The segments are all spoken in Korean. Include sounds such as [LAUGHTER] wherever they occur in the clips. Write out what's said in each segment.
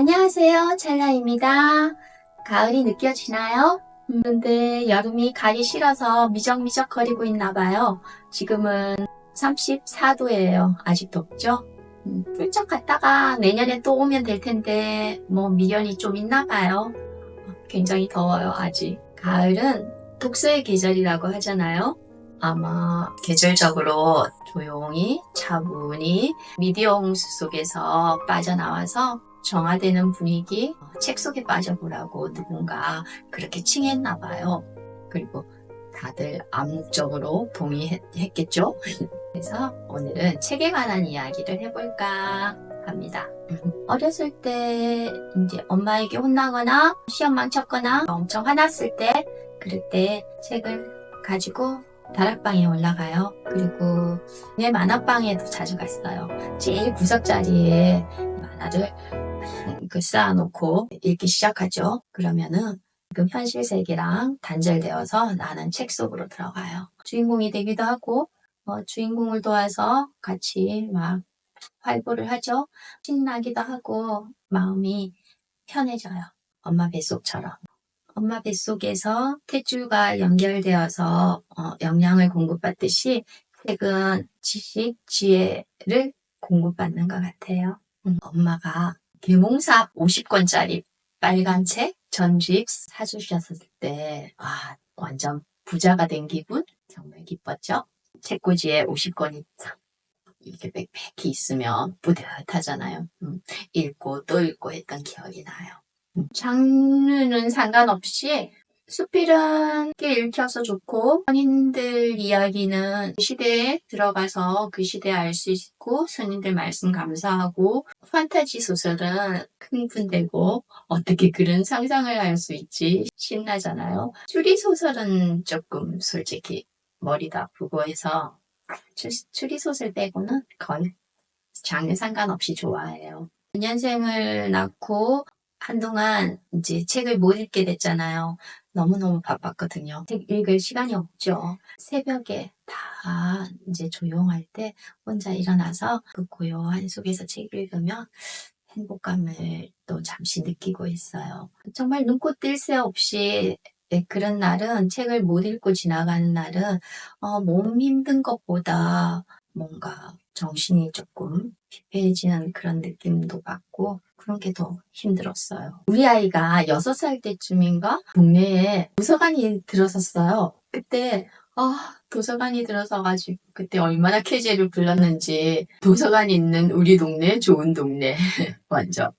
안녕하세요. 찰나입니다. 가을이 느껴지나요? 음, 근데 여름이 가기 싫어서 미적미적 거리고 있나 봐요. 지금은 34도예요. 아직 덥죠? 음, 훌쩍 갔다가 내년에 또 오면 될 텐데 뭐 미련이 좀 있나 봐요. 굉장히 더워요. 아직. 가을은 독서의 계절이라고 하잖아요. 아마 계절적으로 조용히 차분히 미디어 홍수 속에서 빠져나와서 정화되는 분위기, 어, 책 속에 빠져보라고 누군가 그렇게 칭했나 봐요. 그리고 다들 암묵적으로 동의했겠죠? [LAUGHS] 그래서 오늘은 책에 관한 이야기를 해볼까 합니다. 어렸을 때 이제 엄마에게 혼나거나 시험 망쳤거나 엄청 화났을 때 그럴 때 책을 가지고 다락방에 올라가요. 그리고 내 만화방에도 자주 갔어요. 제일 구석 자리에 만화를 그 쌓아놓고 읽기 시작하죠. 그러면은 그 현실 세계랑 단절되어서 나는 책 속으로 들어가요. 주인공이 되기도 하고 어, 주인공을 도와서 같이 막 활보를 하죠. 신나기도 하고 마음이 편해져요. 엄마 뱃속처럼. 엄마 뱃속에서 탯줄과 연결되어서 어, 영양을 공급받듯이 책은 지식, 지혜를 공급받는 것 같아요. 음, 엄마가 계몽삽 50권짜리 빨간 책 전집 사주셨을 때, 아, 완전 부자가 된 기분? 정말 기뻤죠? 책꽂이에 50권이 이렇게 빽빽히 있으면 뿌듯하잖아요. 음, 읽고 또 읽고 했던 기억이 나요. 음, 장르는 상관없이 수필은 꽤 읽혀서 좋고 선인들 이야기는 그 시대에 들어가서 그 시대에 알수 있고 선인들 말씀 감사하고 판타지 소설은 흥분되고 어떻게 그런 상상을 할 수 있지 신나잖아요. 추리 소설은 조금 솔직히 머리도 아프고 해서 추- 추리 소설 빼고는 거의 장르 상관없이 좋아해요. 4년생을 낳고 한동안 이제 책을 못 읽게 됐잖아요. 너무너무 바빴거든요. 책 읽을 시간이 없죠. 새벽에 다 이제 조용할 때 혼자 일어나서 그 고요한 속에서 책 읽으면 행복감을 또 잠시 느끼고 있어요. 정말 눈코 뜰 새 없이 네, 그런 날은 책을 못 읽고 지나가는 날은 어, 몸 힘든 것보다 뭔가 정신이 조금 피폐해지는 그런 느낌도 받고 그런 게 더 힘들었어요. 우리 아이가 6살 때쯤인가 동네에 도서관이 들어섰어요. 그때 아 도서관이 들어서가지고 그때 얼마나 쾌재를 불렀는지 도서관이 있는 우리 동네 좋은 동네 [LAUGHS] 완전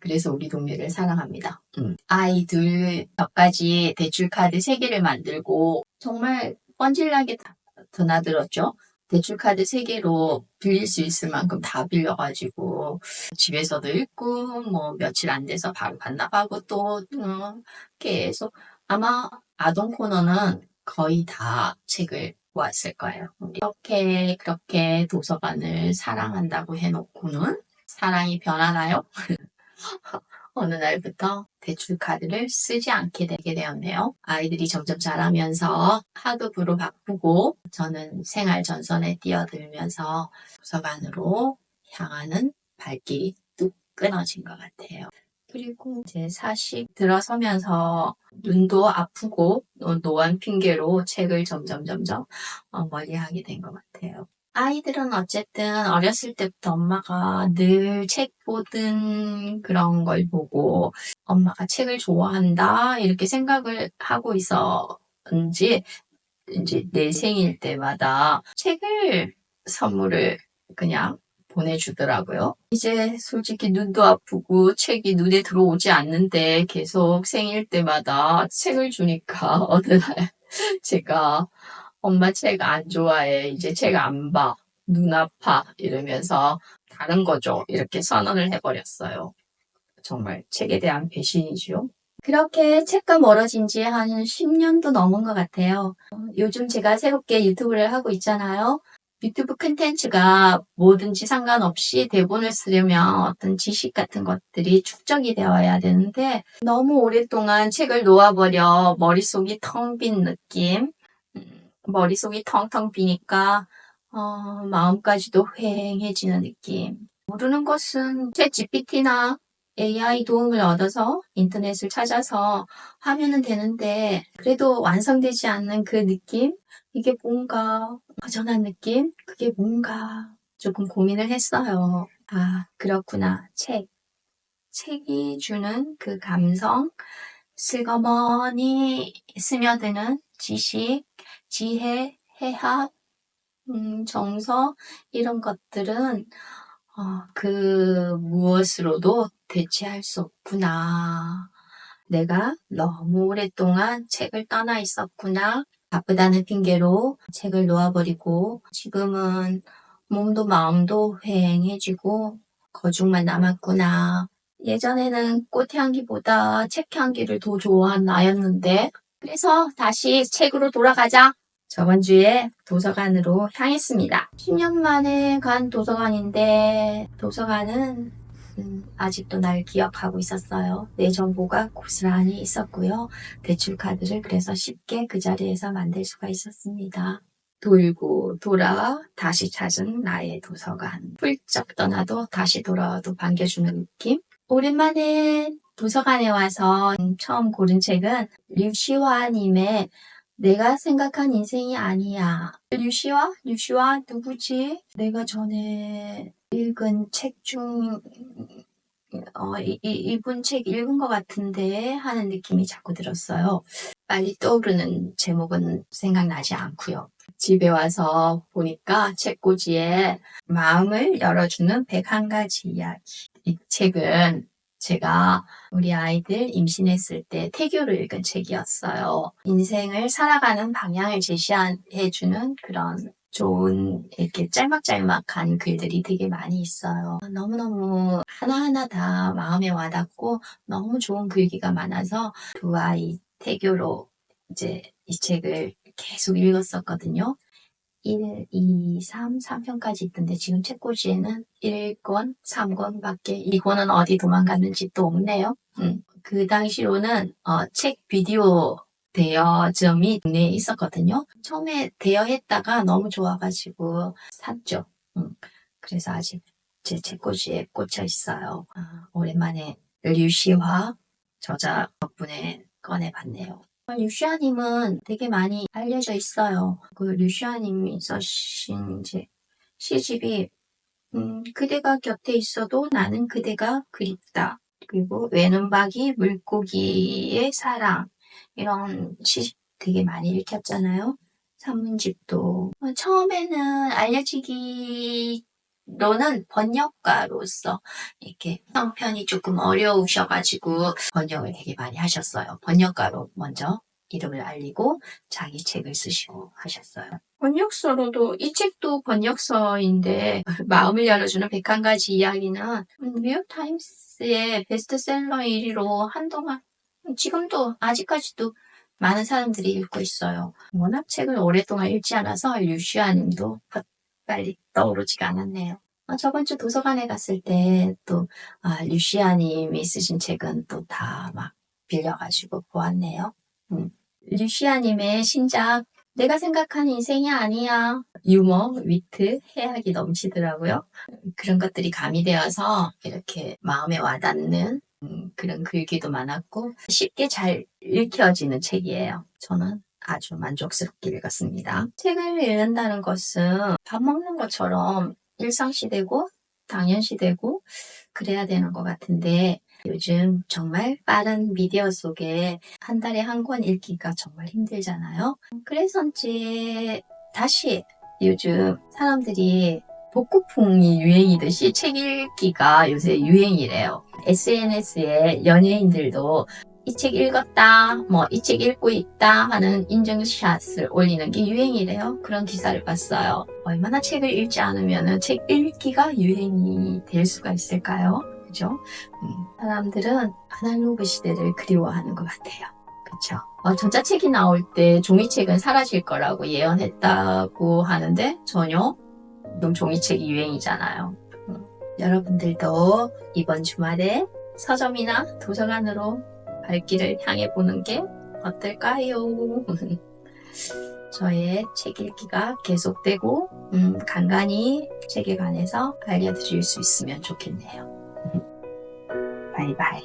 그래서 우리 동네를 사랑합니다. 음. 아이 둘 벽까지 대출 카드 3개를 만들고 정말 뻔질나게 다 드나들었죠. 대출카드 3개로 빌릴 수 있을 만큼 다 빌려가지고 집에서도 읽고 뭐 며칠 안 돼서 바로 반납하고 또 음, 계속 아마 아동 코너는 거의 다 책을 모았을 거예요. 이렇게 그렇게 도서관을 사랑한다고 해놓고는 사랑이 변하나요? [LAUGHS] 어느 날부터 대출 카드를 쓰지 않게 되게 되었네요. 아이들이 점점 자라면서 하급으로 바꾸고 저는 생활 전선에 뛰어들면서 도서관으로 향하는 발길이 뚝 끊어진 것 같아요. 그리고 이제 사식 들어서면서 눈도 아프고 어, 노안 핑계로 책을 점점 점점 어, 멀리하게 된 것 같아요. 아이들은 어쨌든 어렸을 때부터 엄마가 늘 책 보든 그런 걸 보고 엄마가 책을 좋아한다 이렇게 생각을 하고 있었는지 이제 내 생일 때마다 책을 선물을 그냥 보내주더라고요. 이제 솔직히 눈도 아프고 책이 눈에 들어오지 않는데 계속 생일 때마다 책을 주니까 [LAUGHS] 어느 날 제가 엄마 책 안 좋아해. 이제 책 안 봐. 눈 아파. 이러면서 다른 거죠. 이렇게 선언을 해버렸어요. 정말 책에 대한 배신이죠. 그렇게 책과 멀어진 지 한 10년도 넘은 것 같아요. 어, 요즘 제가 새롭게 유튜브를 하고 있잖아요. 유튜브 콘텐츠가 뭐든지 상관없이 대본을 쓰려면 어떤 지식 같은 것들이 축적이 되어야 되는데 너무 오랫동안 책을 놓아버려 머릿속이 텅 빈 느낌. 음, 머릿속이 텅텅 비니까 어, 마음까지도 휑해지는 느낌. 모르는 것은 챗 GPT나 AI 도움을 얻어서 인터넷을 찾아서 하면은 되는데 그래도 완성되지 않는 그 느낌? 이게 뭔가 허전한 느낌? 그게 뭔가 조금 고민을 했어요. 아, 그렇구나. 책. 책이 주는 그 감성, 슬그머니 스며드는 지식, 지혜, 해학, 음, 정서, 이런 것들은 어, 그 무엇으로도 대체할 수 없구나. 내가 너무 오랫동안 책을 떠나 있었구나. 바쁘다는 핑계로 책을 놓아버리고 지금은 몸도 마음도 휑해지고 거죽만 남았구나. 예전에는 꽃향기보다 책향기를 더 좋아한 나였는데 그래서 다시 책으로 돌아가자. 저번 주에 도서관으로 향했습니다. 10년 만에 간 도서관인데 도서관은 음, 아직도 날 기억하고 있었어요. 내 정보가 고스란히 있었고요. 대출 카드를 그래서 쉽게 그 자리에서 만들 수가 있었습니다. 돌고 돌아 다시 찾은 나의 도서관. 훌쩍 떠나도 다시 돌아와도 반겨주는 느낌. 오랜만에 도서관에 와서 처음 고른 책은 류시화님의 내가 생각한 인생이 아니야. 류시화? 류시화 누구지? 내가 전에 읽은 책 중, 어, 이, 이- 이분 책 읽은 것 같은데 하는 느낌이 자꾸 들었어요. 빨리 떠오르는 제목은 생각나지 않고요. 집에 와서 보니까 책꽂이에 마음을 열어주는 101가지 이야기. 이 책은 제가 우리 아이들 임신했을 때 태교를 읽은 책이었어요. 인생을 살아가는 방향을 제시해주는 그런 좋은 이렇게 짤막짤막한 글들이 되게 많이 있어요. 너무너무 하나하나 다 마음에 와닿고 너무 좋은 글귀가 많아서 두 아이 태교로 이제 이 책을 계속 읽었었거든요. 1, 2, 3, 3편까지 있던데 지금 책꽂이에는 1권, 3권 밖에 2권은 어디 도망갔는지 또 없네요. 음, 그 당시로는 어, 책 비디오 대여점이 동네에 있었거든요. 처음에 대여했다가 너무 좋아가지고 샀죠. 음, 그래서 아직 제 책꽂이에 꽂혀 있어요. 아, 오랜만에 류시화 저자 덕분에 꺼내봤네요. 류시아님은 되게 많이 알려져 있어요. 그 류시아님이 써신 이제 시집이 음, 그대가 곁에 있어도 나는 그대가 그립다. 그리고 외눈박이 물고기의 사랑 이런 시집 되게 많이 읽혔잖아요. 산문집도 어, 처음에는 알려지기 로는 번역가로서 이렇게 형편이 조금 어려우셔가지고 번역을 되게 많이 하셨어요. 번역가로 먼저 이름을 알리고 자기 책을 쓰시고 하셨어요. 번역서로도 이 책도 번역서인데 [LAUGHS] 마음을 열어주는 101가지 이야기는 뉴욕타임스의 베스트셀러 1위로 한동안 지금도 아직까지도 많은 사람들이 읽고 있어요. 워낙 책을 오랫동안 읽지 않아서 류시아님도 빨리 떠오르지가 않았네요. 어, 저번 주 도서관에 갔을 때 또 아, 류시아님이 쓰신 책은 또 다 막 빌려가지고 보았네요. 음. 류시아님의 신작 내가 생각한 인생이 아니야. 유머, 위트, 해학이 넘치더라고요. 그런 것들이 가미되어서 이렇게 마음에 와닿는 음, 그런 글귀도 많았고 쉽게 잘 읽혀지는 책이에요. 저는 아주 만족스럽게 읽었습니다. 책을 읽는다는 것은 밥 먹는 것처럼 일상시되고 당연시되고 그래야 되는 것 같은데 요즘 정말 빠른 미디어 속에 한 달에 한 권 읽기가 정말 힘들잖아요. 그래서인지 다시 요즘 사람들이 복고풍이 유행이듯이 책 읽기가 요새 유행이래요. SNS에 연예인들도 이 책 읽었다, 뭐 이 책 읽고 있다 하는 인증샷을 올리는 게 유행이래요. 그런 기사를 봤어요. 얼마나 책을 읽지 않으면 책 읽기가 유행이 될 수가 있을까요? 그죠? 음, 사람들은 아날로그 시대를 그리워하는 것 같아요. 그쵸? 어, 전자책이 나올 때 종이책은 사라질 거라고 예언했다고 하는데 전혀 지금 종이책이 유행이잖아요. 음, 여러분들도 이번 주말에 서점이나 도서관으로 발길을 향해 보는 게 어떨까요? [LAUGHS] 저의 책 읽기가 계속되고 음, 간간히 책에 관해서 알려드릴 수 있으면 좋겠네요. [LAUGHS] 바이바이.